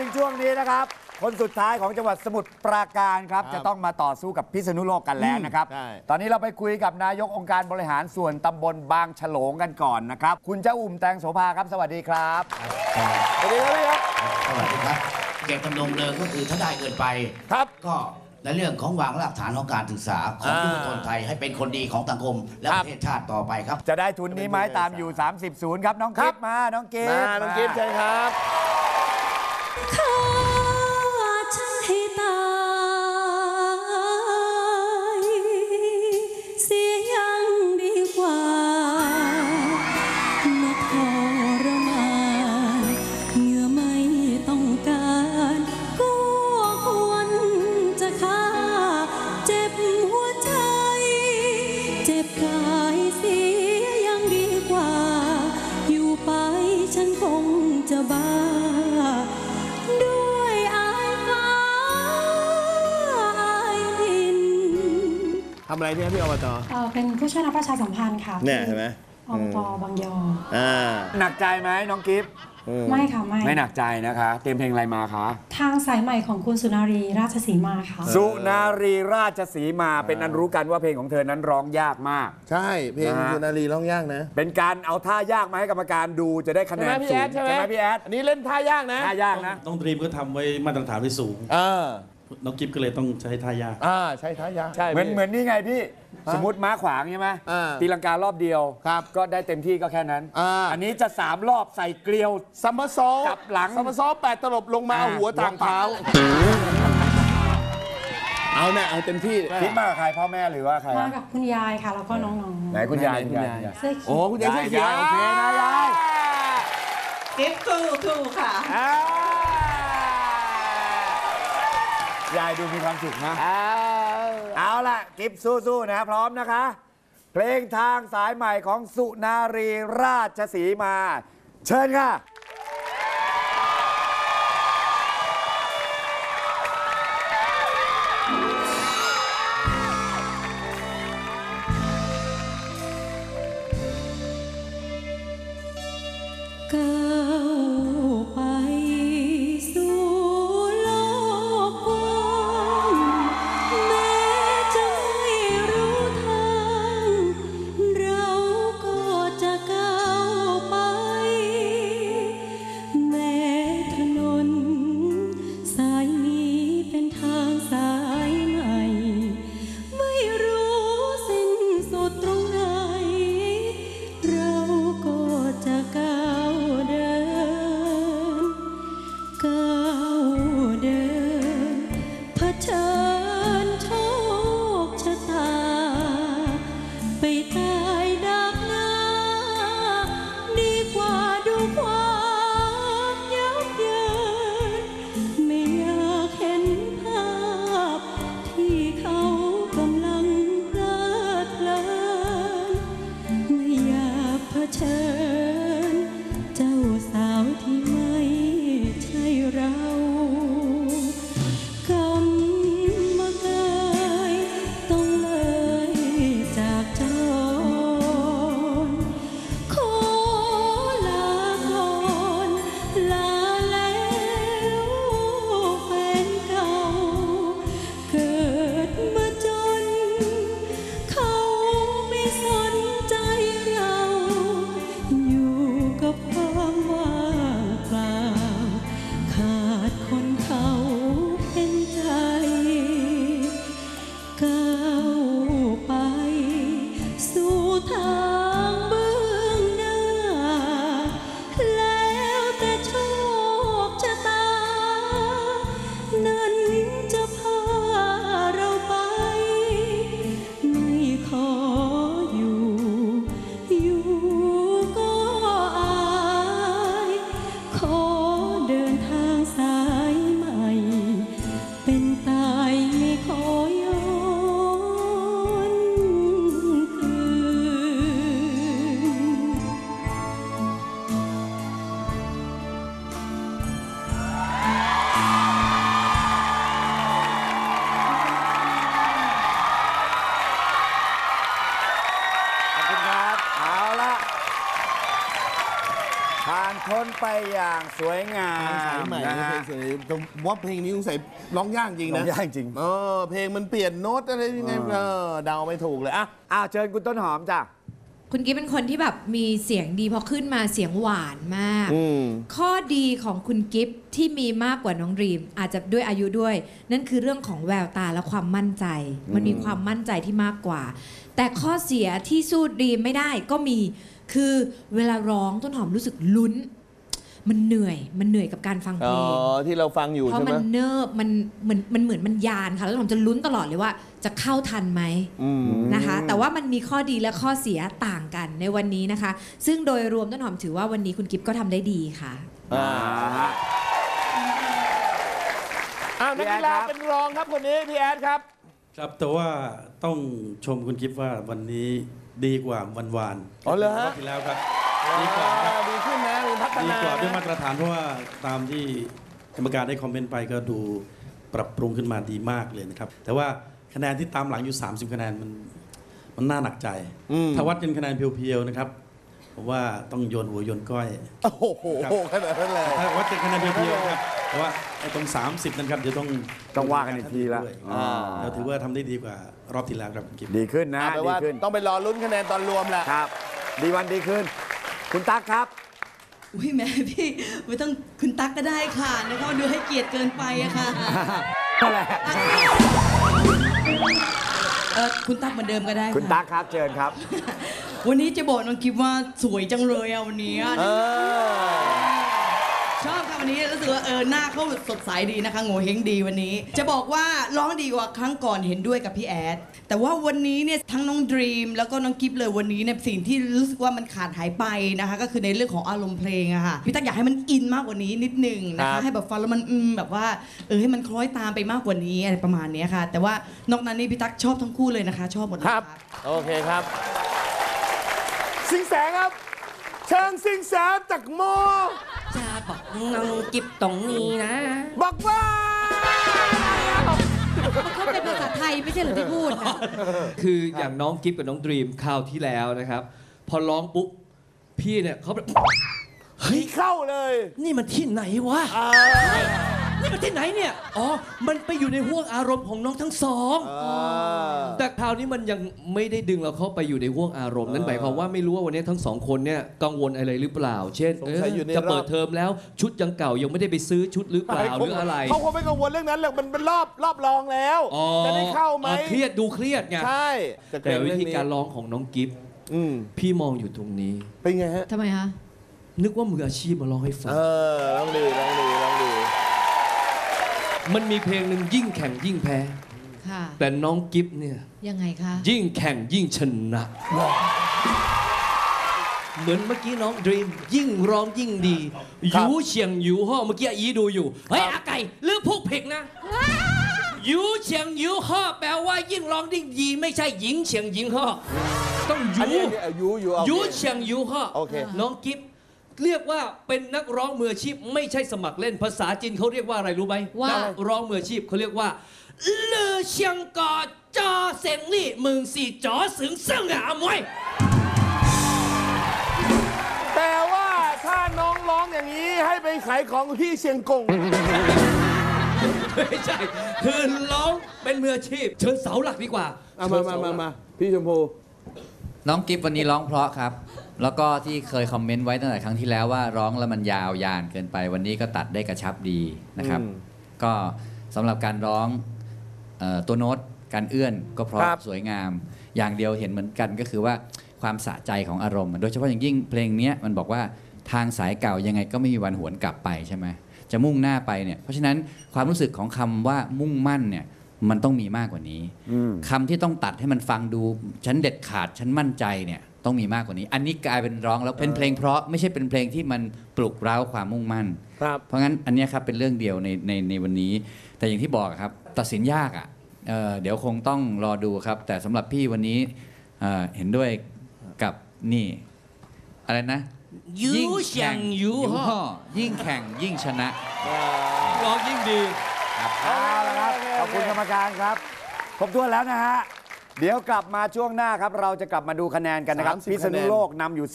ถึงช่วงนี้นะครับ คนสุดท้ายของจังหวัดสมุทรปราการครับ ครับจะต้องมาต่อสู้กับพิษณุโลกกันแล้วนะครับ ใช่ ตอนนี้เราไปคุยกับนายกองค์การบริหารส่วนตำบลบางฉลงกันก่อนนะครับ คุณเจ้าอุ่มแตงโสภาครับ สวัสดีครับ สวัสดีครับพี่ครับ สวัสดีครับเก็บจำนงเดิมก็คือถ้าได้เกินไปครับก็ในเรื่องของวางรากฐานของการศึกษาของอ่า ยุวชนไทยให้เป็นคนดีของสังคม และครัปบระเทศชาติต่อไปครับ จะได้ทุนนี้ไหมตามอยู่ 30ศูนย์ครับน้องครักิบ ฟมาน้องกิฟมาน้องกิฟต์เชิญครับ บ้า ด้วยอายฟ้าอายดินทำอะไรเนี่ยพี่อบตเอ่อเป็นผู้ช่วยนักประชาสัมพันธ์ค่ะเนี่ยเห็นไหมอบตบางยอ อ่า หนักใจไหมน้องกิฟ อืมไม่ค่ะไม่ ไม่หนักใจนะคะ เตรียมเพลงอะไรมาคะ ทางสายใหม่ของคุณสุนารีราชสีมาค่ะ สุนารีราชสีมาเป็นอันรู้กันว่าเพลงของเธอนั้นร้องยากมาก ใช่ เพลงนะฮะคุณนารีร้องยากนะ เป็นการเอาท่ายากมาให้กรรมการดูจะได้คะใช่แนไหมนพี่สูแองดใช่ไหมไหมพี่แอดอันนี้เล่นท่ายากนะ ท่ายากนะน้องดรีมก็ทำไว้มาตรฐานไว้สูง เออ น้องกิฟก็เลยต้องใช้ท่ายากอ่าใช่ท่ายากใช่เหมือนพี่ เหมือนนี่ไงพี่ สมมติม้าขวางใช่ไหมอ่าตีลังการอบเดียว ครับก็ได้เต็มที่ก็แค่นั้นอ่าอันนี้จะ3รอบใส่เกลียว ซัมเมอร์ซอลกลับหลังซัมเมอร์ซอลแปดตลบลงมาอ่า หัวต่างเท้า เอาเนี่ยเอาเต็มที่ คิดมากกับใครพ่อแม่หรือว่าใครมาอะกับคุณยายค่ะ แล้วก็น้องไหนคุณยายไหนคุณยาย ๆ เสื้อเขีโอ้ยวคุณยายเสื้อเขียวยายโอเคนะยาย กิฟทูทูค่ะ อ่า ยายดูมีความสุขนะเอาล่ะ กิฟสู้ๆนะพร้อมนะคะ เพลงทางสายใหม่ของสุนารีราชสีมา เชิญค่ะ ผ่านพ้นไปอย่างสวยงาทางสายมใหม่นะนะฮะเพลงสวยแต่ว่าเพลงนี้สงสัยร้องยากจริงร้นะองยากจริง เออเพลงมันเปลี่ยนโน้ตอะไรยังไงเออเดาไม่ถูกเลยอะ อ้าวเชิญคุณต้นหอมจ้ะ คุณกิ๊ฟเป็นคนที่แบบมีเสียงดีพอขึ้นมาเสียงหวานมาก อืม ข้อดีของคุณกิฟที่มีมากกว่าน้องดรีม อาจจะด้วยอายุด้วย นั่นคือเรื่องของแววตาและความมั่นใจ มันมีความมั่นใจที่มากกว่า แต่ข้อเสียที่สู้ดรีมไม่ได้ก็มี คือเวลาร้องต้นหอมรู้สึกลุ้น มันเหนื่อยมันเหนื่อยกับการฟังเพอ๋ลองที่เราฟังอยู่เพราะใช่ไหมัมนเนิบมันมันมันเหมือนมันยานค่ะ แล้วต้นหอมจะลุ้นตลอดเลยว่าจะเข้าทันไหม อืม นะคะ แต่ว่ามันมีข้อดีและข้อเสียต่างกันในวันนี้นะคะ ซึ่งโดยรวมต้นหอมถือว่าวันนี้คุณกิฟก็ทำได้ดีค่ะ อ่าอ่าอ้าวนักกีฬาเป็นรองครับคนนี้พี่แอดครับ ครับแต่ว่าต้องชมคุณกิฟว่าวันนี้ ดีกว่าวันวานอ๋อเหรอฮะรอบที่แล้วครับ ดีกว่าครับดีขึ้นนะมีพัฒดีนากว่าด้วยมาตรฐานเพราะว่าตามที่กรรมการได้คอมเมนต์ไปก็ดูปรับปรุงขึ้นมาดีมากเลยนะครับ แต่ว่าคะแนนที่ตามหลังอยู่ 30 คะแนนมันมันน่าหนักใจอืมถ้าวัดเป็นคะแนนเพียวๆนะครับ ผมว่าต้องโยนหัวโยนก้อย โอ้โหครับ ขนาดนั้นเลย ถ้าวัดเป็นคะแนนเพียวๆครับแต่ว่าไอ้ตรง 30 นั้นครับเดี๋ยวต้องต้องว่ากันอีกทีละ ด้วยอ่า เราถือว่าทำได้ดีกว่ารอบที่แล้วครับคุณกิฟดีขึ้นนะเอาไปดีว่าขึ้นต้องไปรอลุ้นคะแนนตอนรวมแหละ ครับ ดีวันดีขึ้น คุณตั๊กครับ อุ้ยแม่พี่ไม่ต้องคุณตั๊กก็ได้ค่ะนะคะมันดูให้เกียรติเกินไปอะค่ะนั่นแหละเออคุณตั๊กเหมือนเดิมก็ได้ะคุณตั๊กครับเชิญครับ วันนี้จะบอกน้องกิฟว่าสวยจังเลยอะวันนี้อะเออ ชอบค่ะวันนี้รู้สึกว่าเออหน้าเขาสดใสดีนะคะโง่เฮงดีวันนี้ จะบอกว่าร้องดีกว่าครั้งก่อนเห็นด้วยกับพี่แอดแต่ว่าวันนี้เนี่ยทั้งน้องดรีมแล้วก็น้องกิฟเลยวันนี้เนี่ยสิ่งที่รู้สึกว่ามันขาดหายไปนะคะ ก็คือในเรื่องของอารมณ์เพลงอะค่ะพี่ตั๊กอยากให้มันอินมากกว่านี้นิดนึงนะครัคะบ ให้แบบฟังแล้วมันอืมแบบว่าเออให้มันคล้อยตามไปมากกว่านี้อะไรประมาณเนี้ยค่ะ แต่ว่านอกนั้นนี่พี่ตั๊กชอบทั้งคู่เลยนะคะ ชอบหมดเลยครับค่ะโอเคครับ สิงแสครับ เชิญสิงแสจากโมจะบอกน้องกิบตรงนี้นะบอกว่า เขาเป็นภาษาไทยไม่ใช่เหรอที่พูดนะ คืออย่างน้องกิฟกับน้องดรีมคราวที่แล้วนะครับ พอร้องปุ๊บพี่เนี่ยเขาแบบ เฮ้ยเข้าเลย นี่มันที่ไหนวะ นี่มันที่ไหนเนี่ย อ๋อ มันไปอยู่ในห่วงอารมณ์ของน้องทั้งสอง แต่คราวนี้มันยังไม่ได้ดึงเราเข้าไปอยู่ในห่วงอารมณ์นั่นหมายความว่าไม่รู้ว่าวันนี้ทั้งสองคนเนี่ยกังวลอะไรหรือเปล่า เช่นสงสัยอยู่ในเจะเปิดรอบเทอมแล้วชุดยังเก่ายังไม่ได้ไปซื้อชุดหรือเปล่าหรืออะไรเขาคงไม่กังวลเรื่องนั้นหรอกมันเป็นรอบรอบรองแล้ว อ๋อจะได้เข้าไหมอะเครียดดูเครียดไงใช่แต่วิธีการร้องของน้องกิฟอืมพี่มองอยู่ตรงนี้ เป็นไงฮะ ทำไมคะ นึกว่ามืออาชีพมาร้องให้ฟัง เออลองดีลองดีลองดี มันมีเพลงหนึ่งยิ่งแข่งยิ่งแพ้ ค่ะแต่น้องกิฟเนี่ย ยังไงคะ ยิ่งแข่งยิ่งชนะ เหมือนเมื่อกี้น้องดรีมยิ่งร้องยิ่งดีครัยูบเฉียงยูห่อเมื่อกี้อีดูอยู่ เฮ้ยอาไก่ลืมพูกผิดนะยูเฉียงยูห่อแปลว่ายิ่งร้องยิ่งดีไม่ใช่หญิงเฉียงหญิงห่อต้องอันยูนี้อันนี้อายุอยู่เอายูโอเคเฉียงยูห่อโอเค น้องกิฟ เรียกว่าเป็นนักร้องมืออาชีพ ไม่ใช่สมัครเล่นภาษาจีนเขาเรียกว่าอะไรรู้ไหมว่านักร้องมืออาชีพเขาเรียกว่าเลอเชียงกอจอเซงลี่มึงสี่จอสึงเซิงอะมวยแต่ว่าถ้าน้องร้องอย่างนี้ให้ไปขายของที่เชียงกง ไม่ใช่คือร้องเป็นมืออาชีพ เชิญเสาหลักดีกว่าเอามามามามาพี่ชมพู น้องกิฟวันนี้ร้องเพราะครับ แล้วก็ที่เคยคอมเมนต์ไว้ตั้งแต่ครั้งที่แล้วว่าร้องแล้วมันยาวยานเกินไป วันนี้ก็ตัดได้กระชับดีนะครับ อืมก็สำหรับการร้องเออตัวโน้ตการเอื้อนก็เพราะครับ สวยงาม อย่างเดียวเห็นเหมือนกันก็คือว่าความสะใจของอารมณ์ โดยเฉพาะอย่างยิ่งเพลงเนี้ยมันบอกว่าทางสายเก่ายังไงก็ไม่มีวันหวนกลับไปใช่ไหมจะมุ่งหน้าไปเนี่ยเพราะฉะนั้นความรู้สึกของคำว่ามุ่งมั่นเนี่ย มันต้องมีมากกว่านี้คำที่ต้องตัดให้มันฟังดูฉันเด็ดขาดฉันมั่นใจเนี่ยต้องมีมากกว่านี้ อันนี้กลายเป็นร้องแล้วเป็นเพลงเพราะไม่ใช่เป็นเพลงที่มันปลุกเร้าความมุ่งมั่นครับเพราะงั้นอันเนี้ยครับเป็นเรื่องเดียวในในในวันนี้ แต่อย่างที่บอกครับ ตัดสินยากอะเอ่อเดี๋ยวคงต้องรอดูครับ แต่สำหรับพี่วันนี้เอ่อเห็นด้วยกับนี่ อะไรนะยูยิ่งเฉียแข่งงยูห่อห่อยิ่งแข่งยิ่งชนะร้องยิ่งดีเอาละครับข อบคุณกรรมการครับครบถ้วนแล้วนะฮะ เดี๋ยวกลับมาช่วงหน้าครับ เราจะกลับมาดูคะแนนกันนะครับ 30พิษณุโลกนำอยู่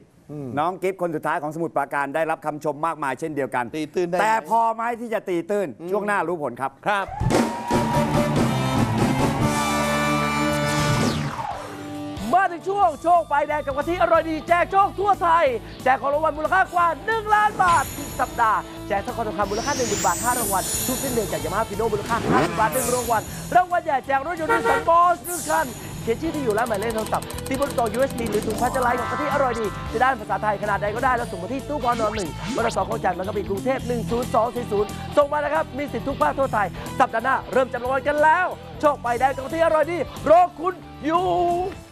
30 น้องกิฟคนสุดท้ายของสมุทรปราการได้รับคำชมมากมายเช่นเดียวกัน ตีตื้นได้แต่ไหมพอไหมที่จะตีตื้น ช่วงหน้ารู้ผลครับ ครับ มาถึงช่วงโชคไฟแดงกับกะทิอร่อยดีแจกโชคทั่วไทย แจกของรางวัลมูลค่ากว่า 1 ล้านบาททุก สัปดาห์ แจกทองคำทองคำมูลค่า1 0,000 บาท 5 รางวัล ทุกสิ้นเดือนจากยามาฮ่าฟิโนมูลค่า50บาท1รางวัล รางวัลใหญ่แจกรถยนต์นิสสันบอสหนึ่งคันเขียนชื่อที่อยู่และหมายเลขโทรศัพท์ที่บนกล่อง USB หรือถุงพลาสติกไลน์ของกะทิอร่อยดี จะได้ภาษาไทยขนาดใดก็ได้ แล้วส่งมาที่ตู้ปอนอนหนึ่งบริษัทของจันทร์มันก็มีกรุงเทพ10240ส่งมานะครับ มีสิทธิ์ทุกภาคทั่วไทย สัปดาห์หน้าเริ่มจับรางวัลกันแล้ว โชคไปแดงกับกะทิอร่อยดีรอคุณอยู่